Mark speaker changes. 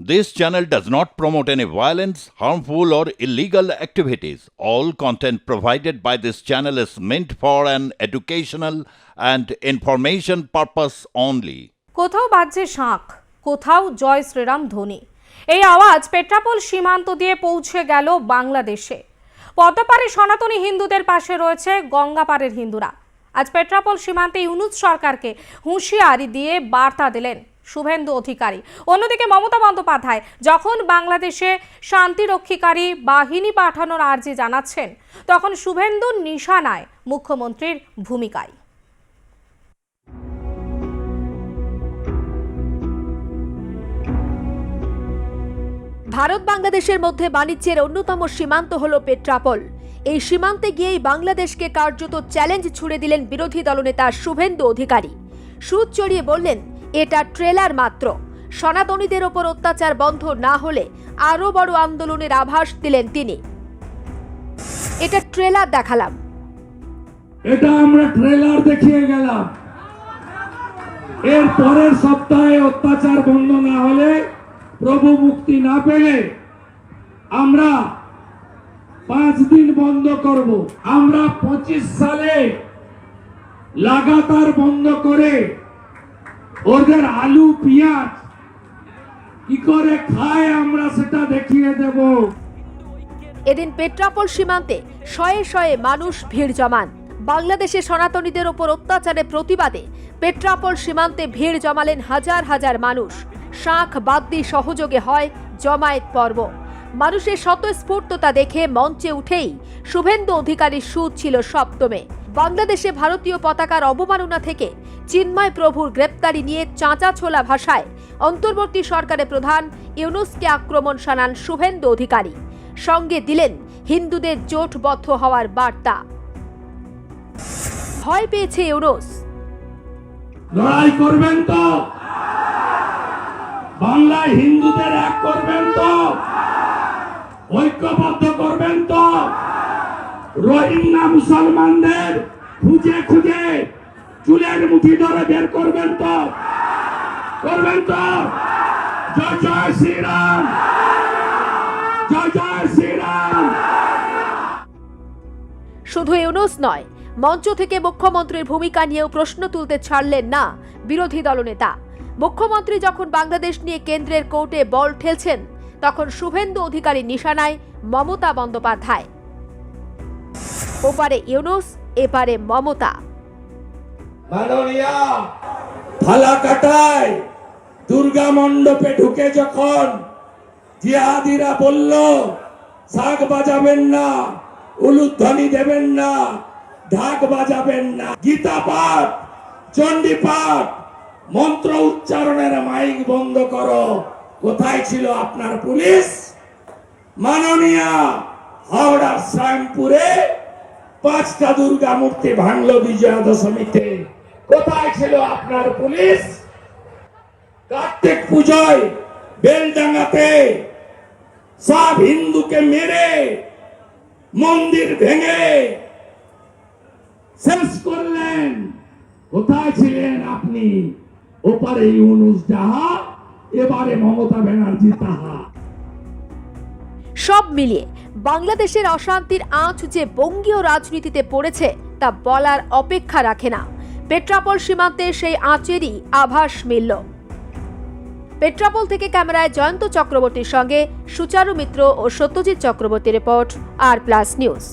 Speaker 1: This channel does not promote any violence, harmful, or illegal activities. All content provided by this channel is meant for an educational and information purpose only.
Speaker 2: কোথাও বাজছে শাঁখ কোথাও জয় শ্রীরাম ধ্বনি এই আওয়াজ পেট্রাপোল সীমান্ত দিয়ে পৌঁছে গেল বাংলাদেশে পদ্মপাড়ে সনাতনী হিন্দুদের পাশে রয়েছে গঙ্গাপাড়ের হিন্দুরা আজ পেট্রাপোল সীমান্তে ইউনুস সরকারকে হুঁশিয়ারি দিয়ে বার্তা দিলেন শুভেন্দু অধিকারী। অন্যদিকে মমতা বন্দ্যোপাধ্যায়, যখন বাংলাদেশে শান্তিরক্ষীকারী বাহিনী পাঠানোর আর্জি জানাচ্ছেন, তখন শুভেন্দুর নিশানায় মুখ্যমন্ত্রীর ভূমিকায়।
Speaker 3: ভারত বাংলাদেশের মধ্যে বাণিজ্যের অন্যতম সীমান্ত হল পেট্রাপল। এই সীমান্তে গিয়েই বাংলাদেশকে কার্যত চ্যালেঞ্জ ছুড়ে দিলেন বিরোধী দলনেতা শুভেন্দু অধিকারী। সুদ চড়িয়ে বললেন এটা ট্রেলার মাত্র। সনাতনীদের ওপর অত্যাচার বন্ধ না হলে আরও বড় আন্দোলনের আভাস দিলেন তিনি। এটা ট্রেলার দেখালাম।
Speaker 4: এটা আমরা ট্রেলার দেখিয়ে গেলাম। এর পরের সপ্তাহে অত্যাচার বন্ধ না হলে প্রভু মুক্তি না পেলে আমরা পাঁচ দিন বন্ধ করব। আমরা পঁচিশ সালে লাগাতার বন্ধ করে ওদের আলু, পেঁয়াজ। কি করে খায় আমরা সেটা দেখিয়ে দেবো।
Speaker 3: এদিন পেট্রাপল সীমান্তে শয়ে শয়ে মানুষ ভিড় জমান। বাংলাদেশে সনাতনীদের ওপর অত্যাচারের প্রতিবাদে পেট্রাপল সীমান্তে ভিড় জমালেন হাজার হাজার মানুষ। শাঁখ বাদ্যি সহযোগে হয় জমায়েত পর্ব। মানুষের স্বতঃস্ফূর্ততা দেখে মঞ্চে উঠেই শুভেন্দু অধিকারীর সুদ ছিল সপ্তমে। বাংলাদেশে ভারতীয় পতাকার অবমাননা থেকে চিন্ময় প্রভুর গ্রেপ্তারি নিয়ে চাঁচা ছোলা ভাষায় অন্তর্বর্তী সরকারের প্রধান ইউনুসকে আক্রমণ শানান শুভেন্দু অধিকারী। সঙ্গে দিলেন হিন্দুদের জোটবদ্ধ হওয়ার বার্তা। ভয় পেয়েছে ইউনুস।
Speaker 4: লড়াই করবেন তো? বাংলায় হিন্দুদের এক করবেন তো? ঐক্যবদ্ধ করবেন তো? রোহিঙ্গা মুসলমানদের, খুঁজে খুঁজে চুলের মুঠি ধরে বের করবেন তো। করবেন তো। জয় জয় শ্রীরাম। জয় জয় শ্রীরাম।
Speaker 3: শুধু ইউনুস নয়, মঞ্চ থেকে মুখ্যমন্ত্রীর ভূমিকা নিয়েও প্রশ্ন তুলতে ছাড়লেন না বিরোধী দলনেতা। মুখ্যমন্ত্রী যখন বাংলাদেশ নিয়ে কেন্দ্রের কোর্টে বল ঠেলছেন, তখন শুভেন্দু অধিকারী নিশানায় মমতা বন্দ্যোপাধ্যায়। ওপারে ইউনুস, এপারে মমতা।
Speaker 4: ফালাকাটায় দুর্গা মণ্ডপে ঢুকে যখন জিহাদিরা বলল, শাক বাজাবেন না উলুধ্বনি দেবেন না, ঢাক বাজাবেন না, গীতা পাঠ, চণ্ডী পাঠ, মন্ত্র উচ্চারণের মাইক বন্ধ করো, কোথায় ছিল আপনার পুলিশ? মাননীয়া, হাওড়ার শ্যামপুরে পাঁচটা দুর্গা মূর্তি ভাঙলো বিজয়া দশমীতে কোথায় ছিল আপনার পুলিশ? কার্তিক পুজোয় বেলডাঙ্গাতে সব হিন্দুকে মেরে মন্দির ভেঙে শেষ করলেন। কোথায় ছিলেন আপনি? ওপারে ইউনুস যাহা, এবারে মমতা ব্যানার্জি তাহা।
Speaker 3: সব মিলিয়ে বাংলাদেশের অশান্তির আঁচ যে বঙ্গীয় রাজনীতিতে পড়েছে, তা বলার অপেক্ষা রাখে না। পেট্রাপল সীমান্তে সেই আঁচেরই আভাস মিলল। পেট্রাপল থেকে ক্যামেরায় জয়ন্ত চক্রবর্তীর সঙ্গে সুচারু মিত্র ও Satyajit Chakraborty report, R plus news.